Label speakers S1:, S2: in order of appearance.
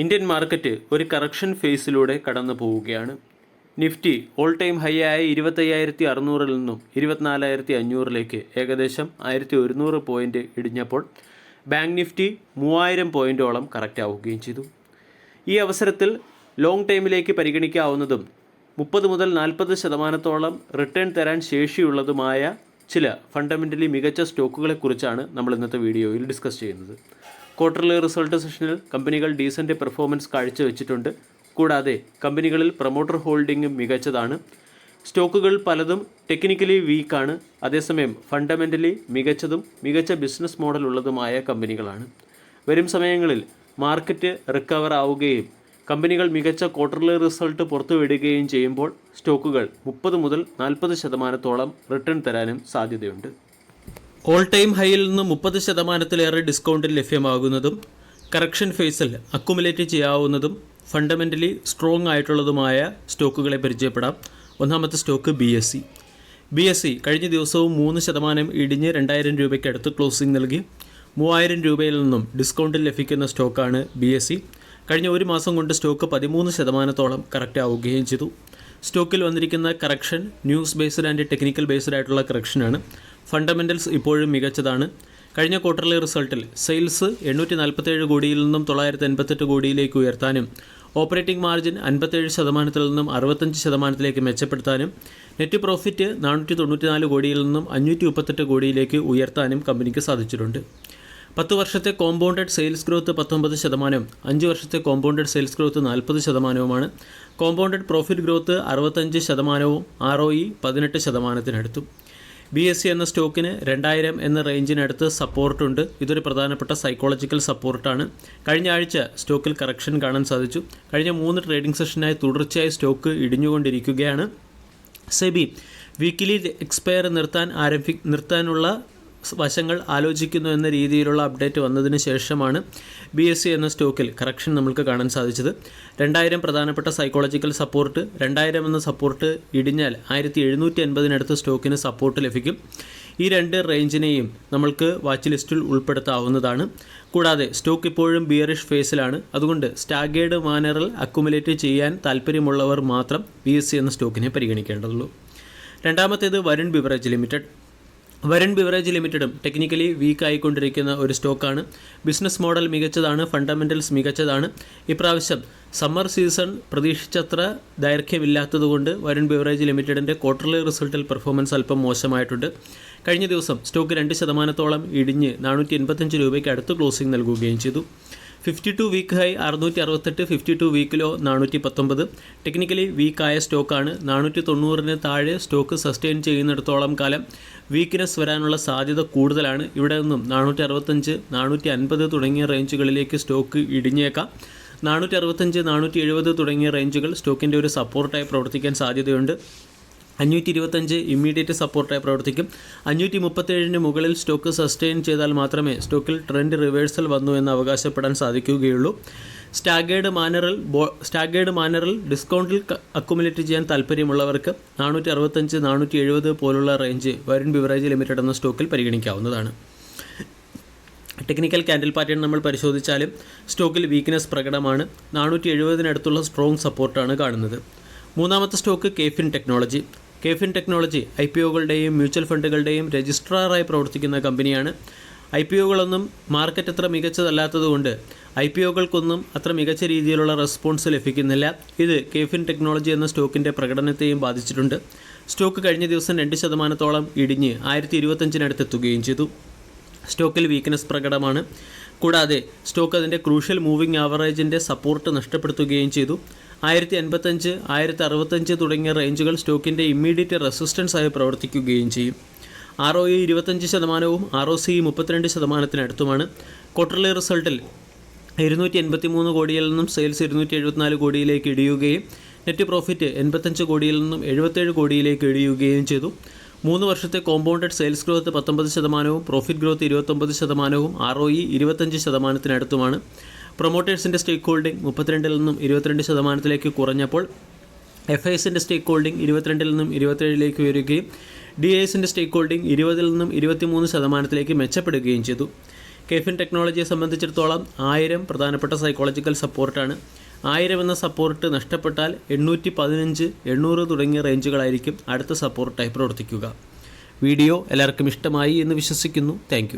S1: Indian market ഒരു correction ഫേസിലൂടെ കടന്നു പോവുകയാണ്. നിഫ്റ്റി ഓൾ ടൈം ഹൈ ആയ ഇരുപത്തയ്യായിരത്തി അറുന്നൂറിൽ നിന്നും ഇരുപത്തിനാലായിരത്തി അഞ്ഞൂറിലേക്ക് ഏകദേശം ആയിരത്തി ഒരുന്നൂറ് പോയിന്റ് ഇടിഞ്ഞപ്പോൾ ബാങ്ക് നിഫ്റ്റി മൂവായിരം പോയിന്റോളം കറക്റ്റ് ആവുകയും ചെയ്തു. ഈ അവസരത്തിൽ ലോങ് ടൈമിലേക്ക് പരിഗണിക്കാവുന്നതും മുപ്പത് മുതൽ നാൽപ്പത് ശതമാനത്തോളം റിട്ടേൺ തരാൻ ശേഷിയുള്ളതുമായ ചില ഫണ്ടമെന്റലി മികച്ച സ്റ്റോക്കുകളെക്കുറിച്ചാണ് നമ്മൾ ഇന്നത്തെ വീഡിയോയിൽ ഡിസ്കസ് ചെയ്യുന്നത്. ക്വാർട്ടർലി റിസൾട്ട് സെഷനിൽ കമ്പനികൾ ഡീസന്റ് പെർഫോമൻസ് കാഴ്ചവെച്ചിട്ടുണ്ട്. കൂടാതെ കമ്പനികളിൽ പ്രൊമോട്ടർ ഹോൾഡിംഗ് മികച്ചതാണ്. സ്റ്റോക്കുകൾ പലതും ടെക്നിക്കലി വീക്കാണ് അതേസമയം ഫണ്ടമെന്റലി മികച്ചതും മികച്ച ബിസിനസ് മോഡൽ ഉള്ളതുമായ കമ്പനികളാണ്. വരും സമയങ്ങളിൽ മാർക്കറ്റ് റിക്കവർ ആവുകയും കമ്പനികൾ മികച്ച ക്വാർട്ടർലി റിസൾട്ട് പുറത്തുവിടുകയും ചെയ്യുമ്പോൾ സ്റ്റോക്കുകൾ മുപ്പത് മുതൽ നാൽപ്പത് ശതമാനത്തോളം റിട്ടേൺ തരാനും സാധ്യതയുണ്ട്. ഓൾ ടൈം ഹൈയിൽ നിന്ന് മുപ്പത് ശതമാനത്തിലേറെ ഡിസ്കൗണ്ട് ലഭ്യമാകുന്നതും കറക്ഷൻ ഫേസിൽ അക്കുമുലേറ്റ് ചെയ്യാവുന്നതും ഫണ്ടമെന്റലി സ്ട്രോങ് ആയിട്ടുള്ളതുമായ സ്റ്റോക്കുകളെ പരിചയപ്പെടാം. ഒന്നാമത്തെ stock B S C. B S C കഴിഞ്ഞ ദിവസവും മൂന്ന് ശതമാനം ഇടിഞ്ഞ് രണ്ടായിരം രൂപയ്ക്ക് അടുത്ത് ക്ലോസിംഗ് നൽകി. മൂവായിരം രൂപയിൽ നിന്നും ഡിസ്കൗണ്ട് ലഭിക്കുന്ന സ്റ്റോക്കാണ് ബി എസ് സി. കഴിഞ്ഞ ഒരു മാസം കൊണ്ട് സ്റ്റോക്ക് പതിമൂന്ന് ശതമാനത്തോളം കറക്റ്റ് ആവുകയും ചെയ്തു. സ്റ്റോക്കിൽ വന്നിരിക്കുന്ന correction news based and technical based ആയിട്ടുള്ള കറക്ഷനാണ്. ഫണ്ടമെന്റൽസ് ഇപ്പോഴും മികച്ചതാണ്. കഴിഞ്ഞ ക്വാർട്ടർലി റിസൾട്ടിൽ സെയിൽസ് എണ്ണൂറ്റി നാൽപ്പത്തേഴ് കോടിയിൽ നിന്നും തൊള്ളായിരത്തി എൺപത്തെട്ട് കോടിയിലേക്ക് ഉയർത്താനും ഓപ്പറേറ്റിംഗ് മാർജിൻ അൻപത്തേഴ് ശതമാനത്തിൽ നിന്നും അറുപത്തഞ്ച് ശതമാനത്തിലേക്ക് മെച്ചപ്പെടുത്താനും നെറ്റ് പ്രോഫിറ്റ് നാനൂറ്റി തൊണ്ണൂറ്റിനാല് കോടിയിൽ നിന്നും അഞ്ഞൂറ്റി മുപ്പത്തെട്ട് കോടിയിലേക്ക് ഉയർത്താനും കമ്പനിക്ക് സാധിച്ചിട്ടുണ്ട്. പത്ത് വർഷത്തെ കോമ്പൗണ്ടഡ് സെയിൽസ് ഗ്രോത്ത് പത്തൊമ്പത് ശതമാനം അഞ്ച് വർഷത്തെ കോമ്പൗണ്ടഡ് സെയിൽസ് ഗ്രോത്ത് നാൽപ്പത് ശതമാനവുമാണ്. കോമ്പൗണ്ടഡ് പ്രോഫിറ്റ് ഗ്രോത്ത് അറുപത്തഞ്ച് ശതമാനവും ആർ ഒ ഇ പതിനെട്ട് ശതമാനത്തിനടുത്തും. ബി എസ് സി എന്ന സ്റ്റോക്കിന് രണ്ടായിരം എന്ന റേഞ്ചിനടുത്ത് സപ്പോർട്ടുണ്ട്. ഇതൊരു പ്രധാനപ്പെട്ട സൈക്കോളജിക്കൽ സപ്പോർട്ടാണ് കഴിഞ്ഞ ആഴ്ച സ്റ്റോക്കിൽ കറക്ഷൻ കാണാൻ സാധിച്ചു. കഴിഞ്ഞ മൂന്ന് ട്രേഡിംഗ് സെഷനായി തുടർച്ചയായി സ്റ്റോക്ക് ഇടിഞ്ഞുകൊണ്ടിരിക്കുകയാണ്. സെബി വീക്കിലി എക്സ്പയർ നിർത്താൻ ആരംഭി നിർത്താനുള്ള വശങ്ങൾ ആലോചിക്കുന്നു എന്ന രീതിയിലുള്ള അപ്ഡേറ്റ് വന്നതിന് ശേഷമാണ് ബി എസ് സി എന്ന സ്റ്റോക്കിൽ കറക്ഷൻ നമുക്ക് കാണാൻ സാധിച്ചത്. രണ്ടായിരം പ്രധാനപ്പെട്ട സൈക്കോളജിക്കൽ സപ്പോർട്ട് രണ്ടായിരം എന്ന സപ്പോർട്ട് ഇടിഞ്ഞാൽ ആയിരത്തി എഴുന്നൂറ്റി എൺപതിനടുത്ത് സ്റ്റോക്കിന് സപ്പോർട്ട് ലഭിക്കും. ഈ രണ്ട് റേഞ്ചിനെയും നമ്മൾക്ക് വാച്ച് ലിസ്റ്റിൽ ഉൾപ്പെടുത്താവുന്നതാണ്. കൂടാതെ സ്റ്റോക്ക് ഇപ്പോഴും ബിയറിഷ് ഫേസിലാണ് അതുകൊണ്ട് സ്റ്റാഗേർഡ് മാനറിൽ അക്കുമുലേറ്റ് ചെയ്യാൻ താല്പര്യമുള്ളവർ മാത്രം ബി എന്ന സ്റ്റോക്കിനെ പരിഗണിക്കേണ്ടതുള്ളൂ. രണ്ടാമത്തേത് Varun beverage limited. Varun beverage ലിമിറ്റഡും technically weak ആയിക്കൊണ്ടിരിക്കുന്ന ഒരു സ്റ്റോക്കാണ്. ബിസിനസ് മോഡൽ മികച്ചതാണ് ഫണ്ടമെന്റൽസ് മികച്ചതാണ്. ഇപ്രാവശ്യം സമ്മർ സീസൺ പ്രതീക്ഷിച്ചത്ര ദൈർഘ്യമില്ലാത്തതുകൊണ്ട് വരുൺ ബിവറേജ് ലിമിറ്റഡിന്റെ ക്വാർട്ടർലി റിസൾട്ടിൽ പെർഫോമൻസ് അല്പം മോശമായിട്ടുണ്ട്. കഴിഞ്ഞ ദിവസം സ്റ്റോക്ക് രണ്ട് ശതമാനത്തോളം ഇടിഞ്ഞ് നാനൂറ്റി എൺപത്തഞ്ച് രൂപയ്ക്ക് അടുത്ത് ക്ലോസിംഗ് നൽകുകയും ചെയ്തു. ഫിഫ്റ്റി ടു വീക്ക് ഹൈ അറുന്നൂറ്റി അറുപത്തെട്ട് ഫിഫ്റ്റി ടു വീക്കിലോ നാനൂറ്റി പത്തൊമ്പത് ടെക്നിക്കലി വീക്കായ സ്റ്റോക്കാണ്. നാനൂറ്റി തൊണ്ണൂറിന് താഴെ സ്റ്റോക്ക് സസ്റ്റെയിൻ ചെയ്യുന്നിടത്തോളം കാലം വീക്ക്നെസ് വരാനുള്ള സാധ്യത കൂടുതലാണ്. ഇവിടെ നിന്നും നാനൂറ്റി അറുപത്തഞ്ച് നാനൂറ്റി അൻപത് തുടങ്ങിയ റേഞ്ചുകളിലേക്ക് സ്റ്റോക്ക് ഇടിഞ്ഞേക്കാം. നാനൂറ്റി അറുപത്തഞ്ച് നാനൂറ്റി എഴുപത് തുടങ്ങിയ റേഞ്ചുകൾ സ്റ്റോക്കിന്റെ ഒരു സപ്പോർട്ടായി പ്രവർത്തിക്കാൻ സാധ്യതയുണ്ട്. അഞ്ഞൂറ്റി ഇരുപത്തഞ്ച് ഇമ്മീഡിയറ്റ് സപ്പോർട്ടായി പ്രവർത്തിക്കും. അഞ്ഞൂറ്റി മുപ്പത്തേഴിന് മുകളിൽ സ്റ്റോക്ക് സസ്റ്റെയിൻ ചെയ്താൽ മാത്രമേ സ്റ്റോക്കിൽ ട്രെൻഡ് റിവേഴ്സൽ വന്നു എന്ന് അവകാശപ്പെടാൻ സാധിക്കുകയുള്ളൂ. സ്റ്റാഗേർഡ് മാനറിൽ ബോ സ്റ്റാഗേർഡ് മാനറിൽ ഡിസ്കൗണ്ടിൽ അക്കുമുലേറ്റ് ചെയ്യാൻ താല്പര്യമുള്ളവർക്ക് നാനൂറ്റി അറുപത്തഞ്ച് നാനൂറ്റി എഴുപത് പോലുള്ള റേഞ്ച് വരുൺ ബിവറേജ് ലിമിറ്റഡ് എന്ന സ്റ്റോക്കിൽ പരിഗണിക്കാവുന്നതാണ്. ടെക്നിക്കൽ കാൻഡിൽ പാറ്റേൺ നമ്മൾ പരിശോധിച്ചാലും സ്റ്റോക്കിൽ വീക്ക്നെസ് പ്രകടമാണ്. നാനൂറ്റി എഴുപതിനടുത്തുള്ള സ്ട്രോങ് സപ്പോർട്ടാണ് കാണുന്നത്. മൂന്നാമത്തെ stock KFin technology. KFin technology I P ഒകളുടെയും mutual ഫണ്ടുകളുടെയും രജിസ്ട്രാറായി പ്രവർത്തിക്കുന്ന കമ്പനിയാണ്. ഐ പി ഒകളൊന്നും മാർക്കറ്റ് അത്ര മികച്ചതല്ലാത്തതുകൊണ്ട് ഐ പി ഒകൾക്കൊന്നും അത്ര മികച്ച രീതിയിലുള്ള റെസ്പോൺസ് ലഭിക്കുന്നില്ല. ഇത് കേഫിൻ ടെക്നോളജി എന്ന സ്റ്റോക്കിന്റെ പ്രകടനത്തെയും ബാധിച്ചിട്ടുണ്ട്. സ്റ്റോക്ക് കഴിഞ്ഞ ദിവസം രണ്ട് ശതമാനത്തോളം ഇടിഞ്ഞ് ആയിരത്തി ഇരുപത്തഞ്ചിനടുത്തെത്തുകയും ചെയ്തു. സ്റ്റോക്കിൽ വീക്ക്നെസ് പ്രകടമാണ്. കൂടാതെ സ്റ്റോക്ക് അതിന്റെ ക്രൂഷ്യൽ മൂവിംഗ് ആവറേജിന്റെ സപ്പോർട്ട് നഷ്ടപ്പെടുത്തുകയും ചെയ്തു. ആയിരത്തി എൺപത്തഞ്ച് ആയിരത്തി അറുപത്തഞ്ച് തുടങ്ങിയ റേഞ്ചുകൾ സ്റ്റോക്കിന്റെ ഇമ്മീഡിയറ്റ് റെസിസ്റ്റൻസ് ആയി പ്രവർത്തിക്കുകയും ചെയ്യും. ആർ ഒ ഇ ഇരുപത്തഞ്ച് ശതമാനവും ആർ ഒ സി മുപ്പത്തിരണ്ട് ശതമാനത്തിനടുത്തുമാണ്. ക്വാർട്ടർലി റിസൾട്ടിൽ ഇരുന്നൂറ്റി എൺപത്തി മൂന്ന് കോടിയിൽ നിന്നും സെയിൽസ് ഇരുന്നൂറ്റി എഴുപത്തിനാല് കോടിയിലേക്ക് ഇടിയുകയും നെറ്റ് പ്രോഫിറ്റ് എൺപത്തഞ്ച് കോടിയിൽ നിന്നും എഴുപത്തേഴ് കോടിയിലേക്ക് ഇടിയുകയും ചെയ്തു. മൂന്ന് വർഷത്തെ കോമ്പൗണ്ടഡ് സെയിൽസ് ഗ്രോത്ത് പത്തൊമ്പത് ശതമാനവും പ്രോഫിറ്റ് ഗ്രോത്ത് ഇരുപത്തൊമ്പത് ശതമാനവും ആർ ഒ ഇ ഇരുപത്തഞ്ച് ശതമാനത്തിനടുത്തുമാണ്. പ്രൊമോട്ടേഴ്സിന്റെ സ്റ്റേക്ക് ഹോൾഡിംഗ് മുപ്പത്തിരണ്ടിൽ നിന്നും ഇരുപത്തിരണ്ട് ശതമാനത്തിലേക്ക് കുറഞ്ഞപ്പോൾ എഫ് ഐ എസിന്റെ സ്റ്റേക്ക് ഹോൾഡിംഗ് ഇരുപത്തിരണ്ടിൽ നിന്നും ഇരുപത്തേഴിലേക്ക് ഉയരുകയും ഡി ഐ എസിന്റെ സ്റ്റേക്ക് ഹോൾഡിംഗ് ഇരുപതിൽ നിന്നും ഇരുപത്തിമൂന്ന് ശതമാനത്തിലേക്ക് മെച്ചപ്പെടുകയും ചെയ്തു. കെഫിൻ ടെക്നോളജിയെ സംബന്ധിച്ചിടത്തോളം ആയിരം പ്രധാനപ്പെട്ട സൈക്കോളജിക്കൽ സപ്പോർട്ടാണ് ആയിരം എന്ന സപ്പോർട്ട് നഷ്ടപ്പെട്ടാൽ എണ്ണൂറ്റി പതിനഞ്ച് എണ്ണൂറ് തുടങ്ങിയ റേഞ്ചുകളായിരിക്കും അടുത്ത സപ്പോർട്ടായി പ്രവർത്തിക്കുക. വീഡിയോ എല്ലാവർക്കും ഇഷ്ടമായി എന്ന് വിശ്വസിക്കുന്നു. താങ്ക്